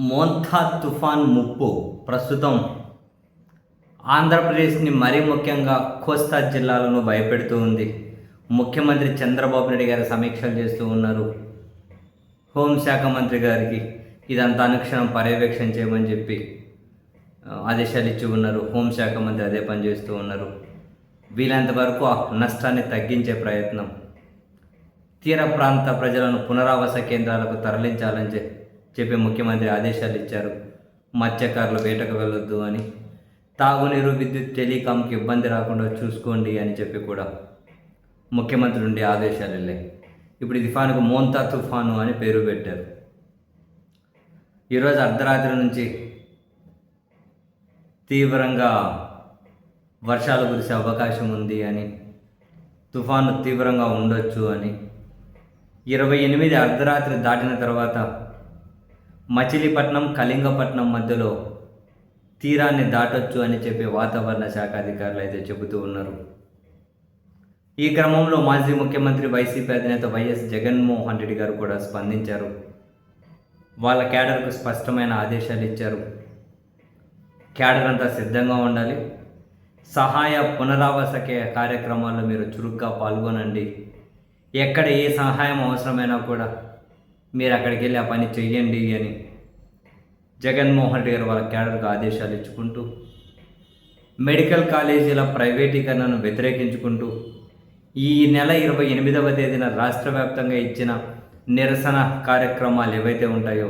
Montha తుఫాన్ ముప్పు. ప్రస్తుతం ఆంధ్రప్రదేశ్ని మరీ ముఖ్యంగా కోస్తా జిల్లాలను భయపెడుతూ ఉంది. ముఖ్యమంత్రి చంద్రబాబు నాయుడు గారు సమీక్షలు చేస్తూ ఉన్నారు. హోంశాఖ మంత్రి గారికి ఇదంతా అనుక్షణం పర్యవేక్షణ చేయమని చెప్పి ఆదేశాలు ఇచ్చి ఉన్నారు. హోంశాఖ మంత్రి అదే పని చేస్తూ ఉన్నారు. వీలంత వరకు ఆ నష్టాన్ని తగ్గించే ప్రయత్నం. తీర ప్రాంత ప్రజలను పునరావాస కేంద్రాలకు తరలించాలని చెప్పి ముఖ్యమంత్రి ఆదేశాలు ఇచ్చారు. మత్స్యకారులు వేటకు వెళ్ళొద్దు అని. తాగునీరు విద్యుత్ టెలికాంకి ఇబ్బంది రాకుండా చూసుకోండి అని చెప్పి కూడా ముఖ్యమంత్రి నుండి ఆదేశాలు వెళ్ళాయి. ఇప్పుడు ఈ తుఫానుకు మోంతా తుఫాను అని పేరు పెట్టారు. ఈరోజు అర్ధరాత్రి నుంచి తీవ్రంగా వర్షాలు కురిసే అవకాశం ఉంది అని తుఫాను తీవ్రంగా ఉండొచ్చు అని ఇరవై ఎనిమిది అర్ధరాత్రి దాటిన తర్వాత మచిలీపట్నం కళింగపట్నం మధ్యలో తీరాన్ని దాటొచ్చు అని చెప్పి వాతావరణ శాఖ అధికారులు అయితే చెబుతూ ఉన్నారు. ఈ క్రమంలో మాజీ ముఖ్యమంత్రి వైసీపీ అధినేత వైఎస్ జగన్మోహన్ రెడ్డి గారు కూడా స్పందించారు. వాళ్ళ క్యాడర్కు స్పష్టమైన ఆదేశాలు ఇచ్చారు. క్యాడర్ అంతా సిద్ధంగా ఉండాలి. సహాయ పునరావాస కార్యక్రమాల్లో మీరు చురుగ్గా పాల్గొనండి. ఎక్కడ ఏ సహాయం అవసరమైనా కూడా మీరు అక్కడికి వెళ్ళి ఆ పని చెయ్యండి అని జగన్మోహన్ రెడ్డి గారు వాళ్ళ క్యాడర్కు ఆదేశాలు ఇచ్చుకుంటూ మెడికల్ కాలేజీల ప్రైవేటీకరణను వ్యతిరేకించుకుంటూ ఈ నెల ఇరవై ఎనిమిదవ తేదీన రాష్ట్ర వ్యాప్తంగా ఇచ్చిన నిరసన కార్యక్రమాలు ఏవైతే ఉంటాయో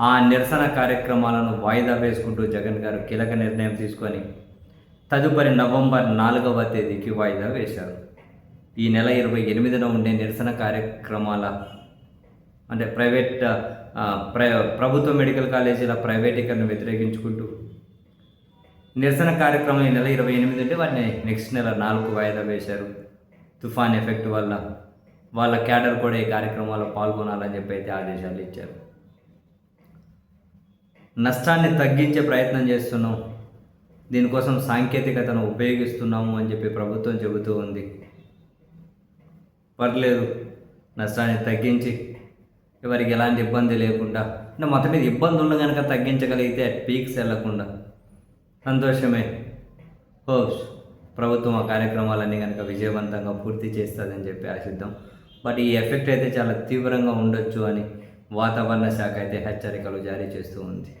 ఆ నిరసన కార్యక్రమాలను వాయిదా వేసుకుంటూ జగన్ గారు కీలక నిర్ణయం తీసుకొని తదుపరి నవంబర్ నాలుగవ తేదీకి వాయిదా వేశారు. ఈ నెల ఇరవై ఎనిమిదిన ఉండే నిరసన కార్యక్రమాల అంటే ప్రైవేట్ ప్ర ప్రభుత్వ మెడికల్ కాలేజీల ప్రైవేటీకరణ వ్యతిరేకించుకుంటూ నిరసన కార్యక్రమం ఈ నెల ఇరవై ఎనిమిది ఉంటే వాటిని నెక్స్ట్ నెల నాలుగు వాయిదా వేశారు. తుఫాన్ ఎఫెక్ట్ వల్ల వాళ్ళ క్యాడర్ కూడా ఈ కార్యక్రమాల్లో పాల్గొనాలని చెప్పి అయితే ఆదేశాలు ఇచ్చారు. నష్టాన్ని తగ్గించే ప్రయత్నం చేస్తున్నాం. దీనికోసం సాంకేతికతను ఉపయోగిస్తున్నాము అని చెప్పి ప్రభుత్వం చెబుతూ ఉంది. పర్లేదు నష్టాన్ని తగ్గించి ఎవరికి ఎలాంటి ఇబ్బంది లేకుండా అంటే మొత్తం మీద ఇబ్బంది ఉన్న కనుక తగ్గించగలిగితే పీక్స్ వెళ్ళకుండా సంతోషమే. హోప్స్ ప్రభుత్వం ఆ కార్యక్రమాలన్నీ కనుక విజయవంతంగా పూర్తి చేస్తుందని చెప్పి ఆశిద్దాం. బట్ ఈ ఎఫెక్ట్ అయితే చాలా తీవ్రంగా ఉండొచ్చు అని వాతావరణ శాఖ అయితే హెచ్చరికలు జారీ చేస్తూ ఉంది.